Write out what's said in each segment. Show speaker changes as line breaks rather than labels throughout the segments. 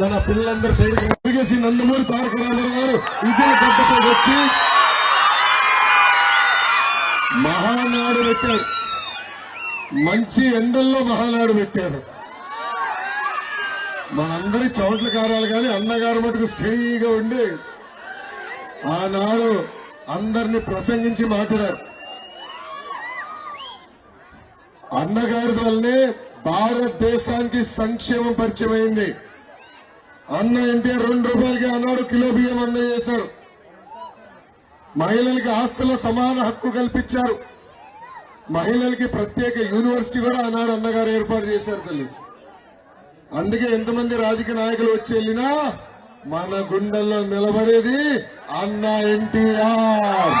నా పిల్లలందరూ సైడ్ తిరిగేసి నందమూరి తారక రామారావు గారు ఇదే గడ్డపై వచ్చి మహానాడు పెట్టారు. మంచి ఎండల్లో మహానాడు పెట్టారు. మనందరి చోట్ల కారాలు కానీ అన్నగారు మటుకు స్టడీగా ఉండి ఆనాడు అందరిని ప్రసంగించి మాట్లాడారు. అన్నగారి వల్లనే భారతదేశానికి సంక్షేమం పరిచయం అయింది అన్న ఎన్టీఆర్ రెండు రూపాయలకి అన్నాడు కిలో బియ్యం అందజేశారు మహిళలకి ఆస్తుల సమాన హక్కు కల్పించారు. మహిళలకి ప్రత్యేక యూనివర్సిటీ కూడా ఆనాడు అన్నగారు ఏర్పాటు చేశారు తల్లి. అందుకే ఎంతమంది రాజకీయ నాయకులు వచ్చి వెళ్ళినా మన గుండెల్లో నిలబడేది అన్న ఎన్టీఆర్.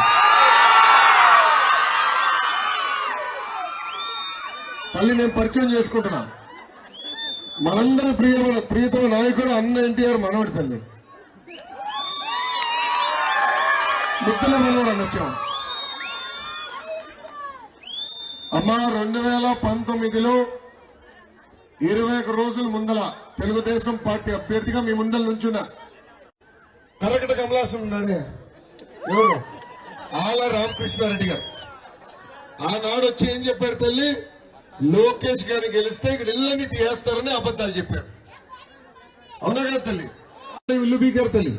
తల్లి నేను పరిచయం చేసుకుంటున్నా. మనందరి ప్రియ ప్రియతమ నాయకుడు అన్న ఎన్టీఆర్ మనవడి తల్లి. ముద్దుల మనవడు అనొచ్చాం అమ్మ రెండు వేల పంతొమ్మిదిలో ఇరవై ఒక రోజుల ముందల తెలుగుదేశం పార్టీ అభ్యర్థిగా మీ ముందల నుంచున్న కరకట కమలాసం ఉన్నాడే. ఎవరు? ఆల రామకృష్ణారెడ్డి గారు. ఆనాడు వచ్చి ఏం చెప్పారు తల్లి? లోకేష్ గారిని గెలిస్తే ఇక్కడ ఇళ్ళని తీయేస్తారని అబద్ధాలు చెప్పాడు అవునా కదా తల్లి ఇల్లు బీకారు తల్లి.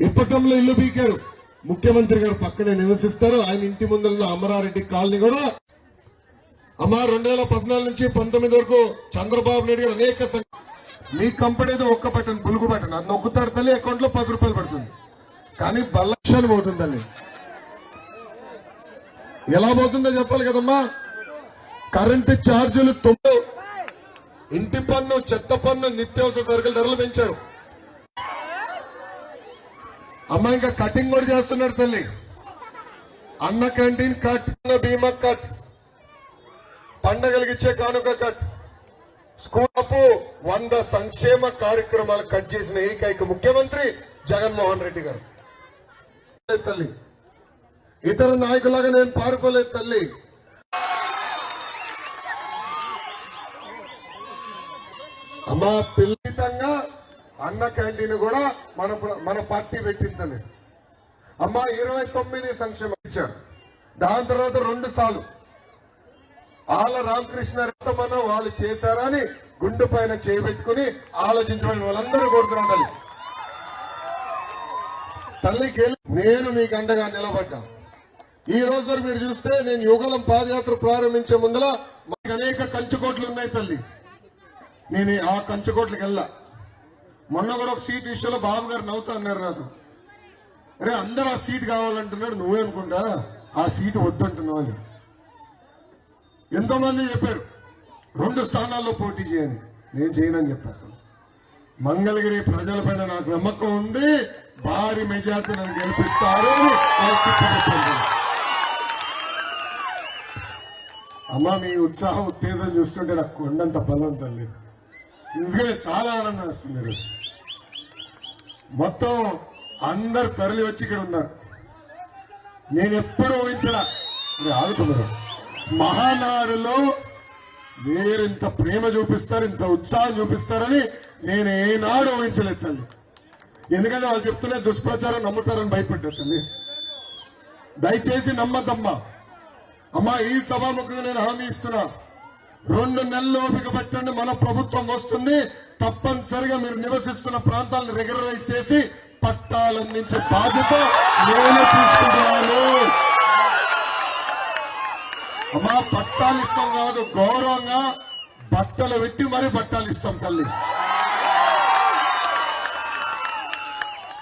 ఇప్పటంలో ఇల్లు బీకారు. ముఖ్యమంత్రి గారు పక్కనే నివసిస్తారు. ఆయన ఇంటి ముందున్న అమరారెడ్డి కాలనీ కూడా. అమ్మ రెండు వేల పద్నాలుగు నుంచి పంతొమ్మిది వరకు చంద్రబాబు నాయుడు గారు అనేక సం- మీ కంపెనీది ఒక్క బటన్ పులుగు బటన్. అది నొక్కుతాడు తల్లి అకౌంట్లో పది రూపాయలు పడుతుంది. కానీ బల్లక్షలు పోతుంది తల్లి. ఎలా పోతుందో చెప్పాలి కదమ్మా? కరెంటు ఛార్జీలు తొమ్మిది. ఇంటి పన్ను చెత్త పన్ను నిత్యావసర సరుకుల ధరలు పెంచారు. అమ్మాయి ఇంకా కటింగ్ కూడా చేస్తున్నారు తల్లి. అన్న క్యాంటీన్ కట్ అన్న బీమా కట్ పండగలకి ఇచ్చే కానుక కట్ స్కూల్ అప్పు వంద సంక్షేమ కార్యక్రమాలు కట్ చేసిన ఏకైక ముఖ్యమంత్రి జగన్మోహన్ రెడ్డి గారు. తల్లి. ఇతర నాయకులాగా నేను పారిపోలేదు తల్లి. మా పిల్లితంగా అన్న క్యాంటీన్ కూడా మన మన పార్టీ పెట్టిందని అమ్మ ఇరవై తొమ్మిది సంక్షేమం ఇచ్చారు. దాని తర్వాత రెండు సార్లు. ఆల రామకృష్ణ రక్తమన్న వాళ్ళు చేశారా అని గుండు పైన చేపెట్టుకుని ఆలోచించమని వాళ్ళందరూ కోరుతున్నాం తల్లి. తల్లికి వెళ్ళి నేను మీకు అండగా నిలబడ్డా. ఈ రోజు మీరు చూస్తే నేను యుగలం పాదయాత్ర ప్రారంభించే ముందర మాకు అనేక కంచుకోట్లు ఉన్నాయి తల్లి. నేను ఆ కంచుకోట్లకి వెళ్ళా మొన్న కూడా ఒక సీట్ విషయంలో బాబు గారు నవ్వుతా అన్నారు నాకు. అరే అందరు ఆ సీట్ కావాలంటున్నాడు. నువ్వే అనుకుంటా? ఆ సీటు వద్దంటున్నావు అని. చెప్పారు రెండు స్థానాల్లో పోటీ చేయని నేను చేయనని చెప్పాను మంగళగిరి ప్రజలపైన నాకు నమ్మకం ఉంది. భారీ మెజార్టీ నన్ను గెలిపిస్తారు అని అమ్మా మీ ఉత్సాహం ఉత్తేజం చూస్తుంటే నాకు కొండంత బలం తల్లి నిజంగా చాలా ఆనందం వస్తుంది ఈరోజు. మొత్తం అందరు తరలి వచ్చి ఇక్కడ ఉన్నారు. నేను ఎప్పుడు ఊహించలా. ఆగుతున్నారు మహానాడులో మీరు ఇంత ప్రేమ చూపిస్తారు ఇంత ఉత్సాహం చూపిస్తారని నేను ఏనాడు ఊహించలేదు తల్లి. ఎందుకంటే వాళ్ళు చెప్తున్న దుష్ప్రచారం నమ్ముతారని భయపడ్డా తల్లి. దయచేసి నమ్మద్దమ్మా. అమ్మా ఈ సభాముఖంగా నేను హామీ ఇస్తున్నా. రెండు నెలలు ఓపిక పట్టండి మన ప్రభుత్వం వస్తుంది. తప్పనిసరిగా మీరు నివసిస్తున్న ప్రాంతాలను రెగ్యులరైజ్ చేసి పట్టాలందించే బాధ్యత నేను తీసుకుంటున్నాను. అమ్మా పట్టాలు ఇస్తాం కాదు గౌరవంగా బట్టలు పెట్టి మరి పట్టాలు ఇస్తాం తల్లి.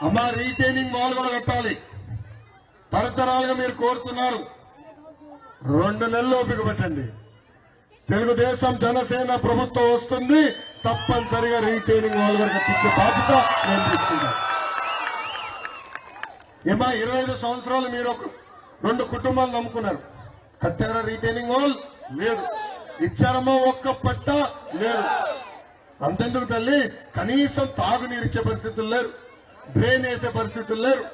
అమ్మా రీటైనింగ్ వాళ్ళు కూడా కట్టాలి. తరతరాలుగా మీరు కోరుతున్నారు. రెండు నెలలు ఓపిక పెట్టండి. తెలుగుదేశం జనసేన ప్రభుత్వం వస్తుంది. తప్పనిసరిగా రీటైనింగ్ వాల్ కూడా కట్టించే బాధ్యత నేను ఏమా ఇరవై ఐదు సంవత్సరాలు మీరు ఒక రెండు కుటుంబాలు నమ్ముకున్నారు. కట్టారా రీటైనింగ్ వాల్ లేదు. ఇచ్చారమ్మా ఒక్క పట్ట? లేదు. అంతెందుకు తల్లి? కనీసం తాగునీరు ఇచ్చే పరిస్థితులు లేరు. డ్రైన్ వేసే పరిస్థితులు లేరు.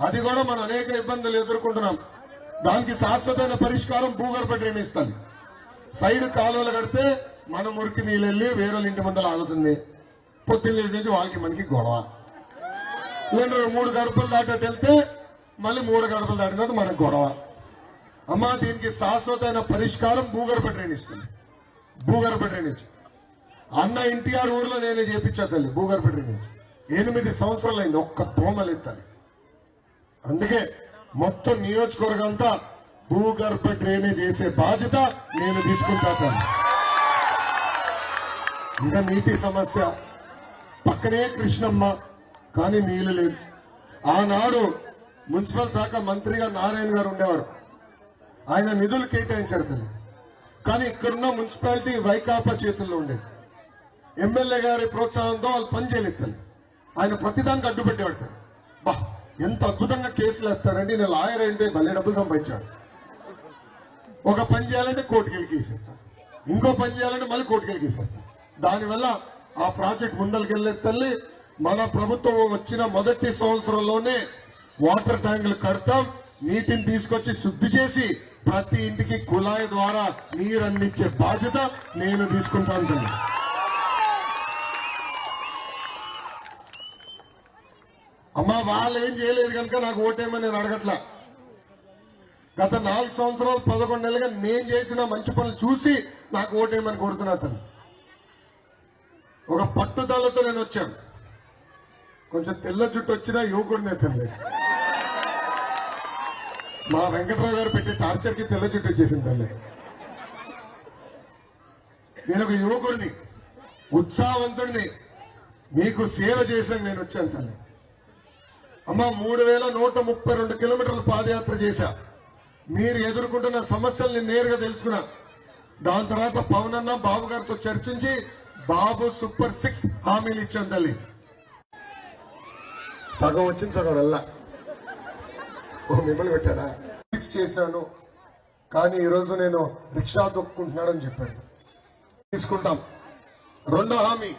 అది కూడా మనం అనేక ఇబ్బందులు ఎదుర్కొంటున్నాం. దానికి శాశ్వతమైన పరిష్కారం భూగర్భ డ్రైనేజ్ తల్లి. సైడ్ కాలువలు కడితే మన మురికి నీళ్ళు వెళ్ళి వేరే ఇంటి ముందర ఆగుతుంది. పొత్తిళ్ళు నుంచి వాళ్ళకి మనకి గొడవ. రెండు మూడు గడపలు దాటట్టు వెళ్తే మళ్ళీ మూడు గడపలు దాటిన తర్వాత మనకు గొడవ. అమ్మ దీనికి శాశ్వతమైన పరిష్కారం భూగర్భ డ్రైనేజ్ తల్లి. భూగర్భ డ్రైనేజ్. అన్న ఎన్టీఆర్ ఊర్లో నేనే చేపించా తల్లి భూగర్భ డ్రైనేజ్. ఎనిమిది సంవత్సరాలు అయింది ఒక్క దోమలు ఎత్తాలి అందుకే మొత్తం నియోజకవర్గం అంతా భూగర్భ డ్రైనేజ్ చేసే బాధ్యత నేను తీసుకుంటా తల్లి ఇంకా నీటి సమస్య. పక్కనే కృష్ణమ్మ కానీ నీళ్ళు లేదు ఆనాడు మున్సిపల్ శాఖ మంత్రిగా నారాయణ గారు ఉండేవారు. ఆయన నిధులు కేటాయించారు తల్లి. కానీ ఇక్కడున్న మున్సిపాలిటీ వైకాపా చేతుల్లో ఉండేది. ఎమ్మెల్యే గారి ప్రోత్సాహంతో వాళ్ళు పని చేయలేదు తల్లి. ఆయన ప్రతిదానికి అడ్డు పెట్టేవాడు తల్లి. బా ఎంత అద్భుతంగా కేసులు వేస్తాడండి నేను లాయర్ అంటే భలే డబ్బులు సంపాదించాడు ఒక పని చేయాలంటే కోర్టుకి వెళ్ళి ఇంకో పని చేయాలంటే మళ్ళీ కోర్టుకి వెళ్ళి దానివల్ల ఆ ప్రాజెక్ట్ ముందరికి వెళ్ళే తల్లి మన ప్రభుత్వం వచ్చిన మొదటి సంవత్సరంలోనే వాటర్ ట్యాంకులు కడతాం నీటిని తీసుకొచ్చి శుద్ధి చేసి ప్రతి ఇంటికి కుళాయి ద్వారా నీరు అందించే బాధ్యత నేను తీసుకుంటాను తల్లి. అమ్మా వాళ్ళు ఏం చేయలేదు కనుక నాకు ఓటేమని నేను అడగట్లా. గత నాలుగు సంవత్సరాలు పదకొండు నెలలుగా నేను చేసిన మంచి పనులు చూసి నాకు ఓటేయమని కోరుతున్నా తను ఒక పట్టుదలతో నేను వచ్చాను. కొంచెం తెల్ల జుట్టు వచ్చినా యువకుడినే తల్లి. మా వెంకట్రావు గారు పెట్టే టార్చర్కి తెల్ల జుట్టు వచ్చేసింది తల్లి. నేను ఒక యువకుడిని ఉత్సాహవంతుడిని మీకు సేవ చేసాను నేను వచ్చాను తల్లి. అమ్మ మూడు వేల నూట ముప్పై రెండు కిలోమీటర్లు పాదయాత్ర చేశా. మీరు ఎదుర్కొంటున్న సమస్యల్ని నేరుగా తెలుసుకున్నా. దాని తర్వాత పవన్ అన్న బాబు గారితో చర్చించి బాబు సూపర్ సిక్స్ హామీలు ఇచ్చాను తల్లి. సగం వచ్చింది సగం వెళ్ళా. ఓ మిమ్మల్ని పెట్టారా? ఫిక్స్ చేశాను. కానీ ఈరోజు నేను రిక్షా దొక్కుంటున్నాడని చెప్పాడు. తీసుకుంటాం. రెండో హామీ.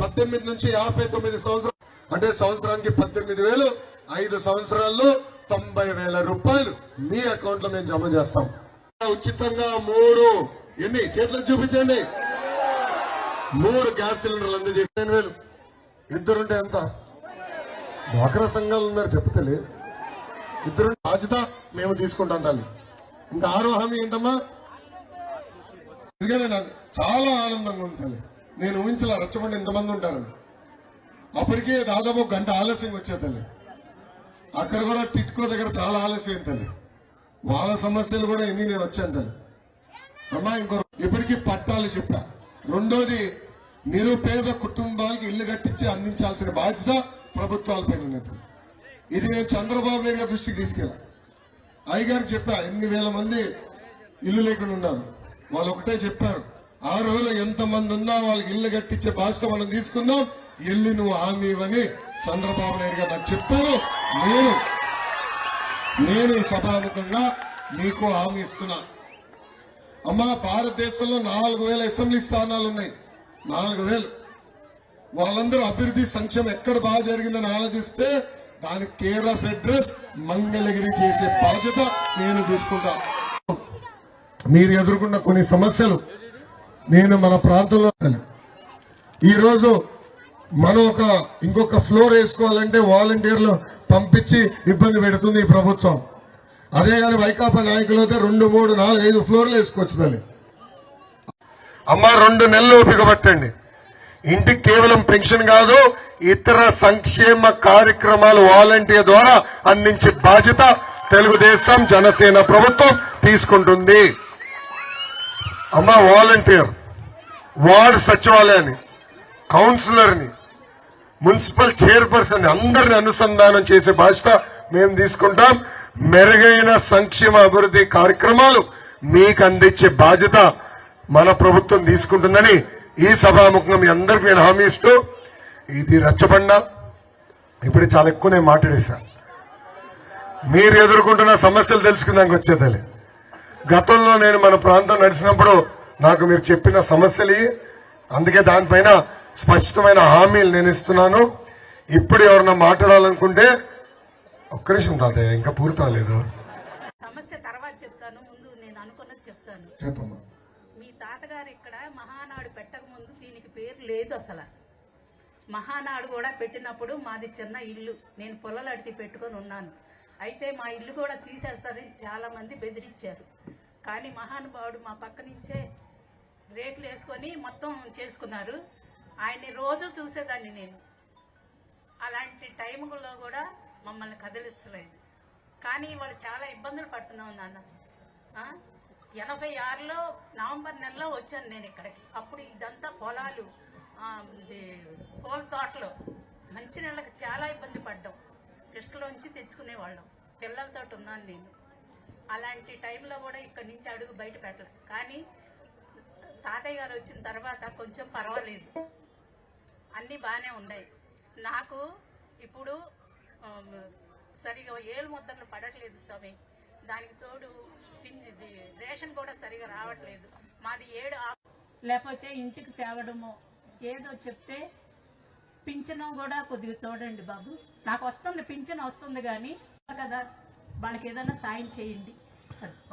పద్దెనిమిది నుంచి యాభై తొమ్మిది సంవత్సరాలు. అంటే సంవత్సరానికి పద్దెనిమిది వేలు ఐదు సంవత్సరాల్లో తొంభై వేల రూపాయలు మీ అకౌంట్లో మేము జమ చేస్తాం. ఉచితంగా మూడు ఎన్ని? చేతులకు చూపించండి. మూడు గ్యాస్ సిలిండర్లు అందజేసి వేలు. ఇద్దరుంటే ఎంత? డ్వాక్రా సంఘాలు ఉన్నారు చెప్తలే ఇద్దరు బాధ్యత మేము తీసుకుంటాం తల్లి. ఇంకా ఆరో హామీ ఏంటమ్మా? ఎందుకంటే నాకు చాలా ఆనందంగా ఉంది తల్లి. నేను ఊహించలే రచ్చబండి ఇంతమంది ఉంటారని. అప్పటికే దాదాపు గంట ఆలస్యం వచ్చే తల్లి. అక్కడ కూడా టిట్కో దగ్గర చాలా ఆలస్యం తల్లి వాళ్ళ సమస్యలు కూడా ఎన్ని నేను వచ్చాను తల్లి అమ్మా ఇంకో ఇప్పటికీ పట్టాలు చెప్పా. రెండోది నిరుపేద కుటుంబాలకి ఇల్లు కట్టించి అందించాల్సిన బాధ్యత ప్రభుత్వాలపై ఉన్నది. ఇది నేను చంద్రబాబు నాయుడు గారి దృష్టికి తీసుకెళ్ళా. అయ్యగారు చెప్పా ఎనిమిది వేల మంది ఇల్లు లేకుండా ఉన్నారు. వాళ్ళు ఒకటే చెప్పారు ఆ రోజులో ఎంత మంది ఉన్నా వాళ్ళకి ఇల్లు కట్టించే బాధ్యత మనం తీసుకుందాం ఎల్లి నువ్వు హామీ ఇవ్వని చంద్రబాబు నాయుడు గారు నాకు చెప్పారు. నేను నేను ఈ సభాముఖంగా మీకు హామీ ఇస్తున్నా. అమ్మా భారతదేశంలో నాలుగు వేల అసెంబ్లీ స్థానాలు ఉన్నాయి. నాలుగు వేలు. వాళ్ళందరూ అభివృద్ధి సంక్షేమం ఎక్కడ బాగా జరిగిందని ఆలోచిస్తే దానికి కేర్ ఆఫ్ అడ్రస్ మంగళగిరి చేసే బాధ్యత నేను తీసుకుంటా. మీరు ఎదుర్కొన్న కొన్ని సమస్యలు నేను మన ప్రాంతంలో ఈరోజు మనం ఒక ఇంకొక ఫ్లోర్ వేసుకోవాలంటే వాలంటీర్లు పంపించి ఇబ్బంది పెడుతుంది ఈ ప్రభుత్వం. అదే కానీ వైకాపా నాయకులు అయితే రెండు మూడు నాలుగు ఐదు ఫ్లోర్లు వేసుకోవచ్చు దాన్ని అమ్మ రెండు నెలలు ఓపిక పట్టండి. ఇంటికి కేవలం పెన్షన్ కాదు ఇతర సంక్షేమ కార్యక్రమాలు వాలంటీర్ ద్వారా అందించే బాధ్యత తెలుగుదేశం జనసేన ప్రభుత్వం తీసుకుంటుంది. అమ్మ వాలంటీర్ వార్డు సచివాలయాన్ని కౌన్సిలర్ని మున్సిపల్ చైర్పర్సన్ అందరిని అనుసంధానం చేసే బాధ్యత మేము తీసుకుంటాం. మెరుగైన సంక్షేమ అభివృద్ధి కార్యక్రమాలు మీకు అందించే బాధ్యత మన ప్రభుత్వం తీసుకుంటుందని ఈ సభాముఖంగా మీ అందరికి నేను హామీ ఇస్తూ ఇది రచ్చబండ. ఇప్పుడు చాలా ఎక్కువ నేను మాట్లాడేశా. మీరు ఎదుర్కొంటున్న సమస్యలు తెలుసుకుందానికి వచ్చేదాన్ని గతంలో నేను మన ప్రాంతం నడిచినప్పుడు నాకు మీరు చెప్పిన సమస్యలు అందుకే దానిపైన స్పష్టమైన హామీలు నేను ఇస్తున్నాను. ఇప్పుడు ఎవరన్నా మాట్లాడాలనుకుంటే ఒక్క నిమిషం తాతయ్య ఇంకా పూర్తి అవ్వలేదు.
సమస్య తర్వాత చెప్తాను. ముందు నేను అనుకున్నది చెప్తాను.
చెప్పమ్మా.
మీ తాతగారు ఇక్కడ మహానాడు పెట్టక ముందు దీనికి పేరు లేదు అసలు. మహానాడు కూడా పెట్టినప్పుడు మాది చిన్న ఇల్లు. నేను పొలాలు అడిగి పెట్టుకొని ఉన్నాను. అయితే మా ఇల్లు కూడా తీసేస్తారని చాలా మంది బెదిరించారు. కానీ మహానుభావుడు మా పక్క నుంచే రేకులు వేసుకొని మొత్తం చేసుకున్నారు. ఆయన్ని రోజు చూసేదాన్ని నేను. అలాంటి టైంలో కూడా మమ్మల్ని కదిలించలేదు. కానీ వాళ్ళు చాలా ఇబ్బందులు పడుతున్నాం నాన్న. ఎనభై ఆరులో నవంబర్ నెలలో వచ్చాను నేను ఇక్కడికి. అప్పుడు ఇదంతా పొలాలు ఇది పూల తోటలు. మంచినీళ్ళకి చాలా ఇబ్బంది పడ్డాం. కృష్ణలోంచి తెచ్చుకునేవాళ్ళం పిల్లలతో ఉన్నాను నేను. అలాంటి టైంలో కూడా ఇక్కడి నుంచి అడుగు బయట పెట్టలేదు. కానీ తాతయ్య గారు వచ్చిన తర్వాత కొంచెం పర్వాలేదు. అన్నీ బాగానే ఉన్నాయి. నాకు ఇప్పుడు సరిగా ఏలు ముద్దలు పడట్లేదు స్వామి. దానికి తోడు రేషన్ కూడా సరిగా రావట్లేదు. మాది ఏడు లేకపోతే ఇంటికి తేవడము. ఏదో చెప్తే పింఛను కూడా కొద్దిగా చూడండి బాబు. నాకు వస్తుంది పింఛను వస్తుంది కానీ కదా వాళ్ళకి ఏదైనా సాయం చేయండి.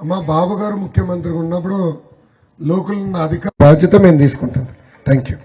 అమ్మా బాబు గారు ముఖ్యమంత్రిగా ఉన్నప్పుడు లోకల్ అధిక బాధ్యత మేము తీసుకుంటాం. Thank you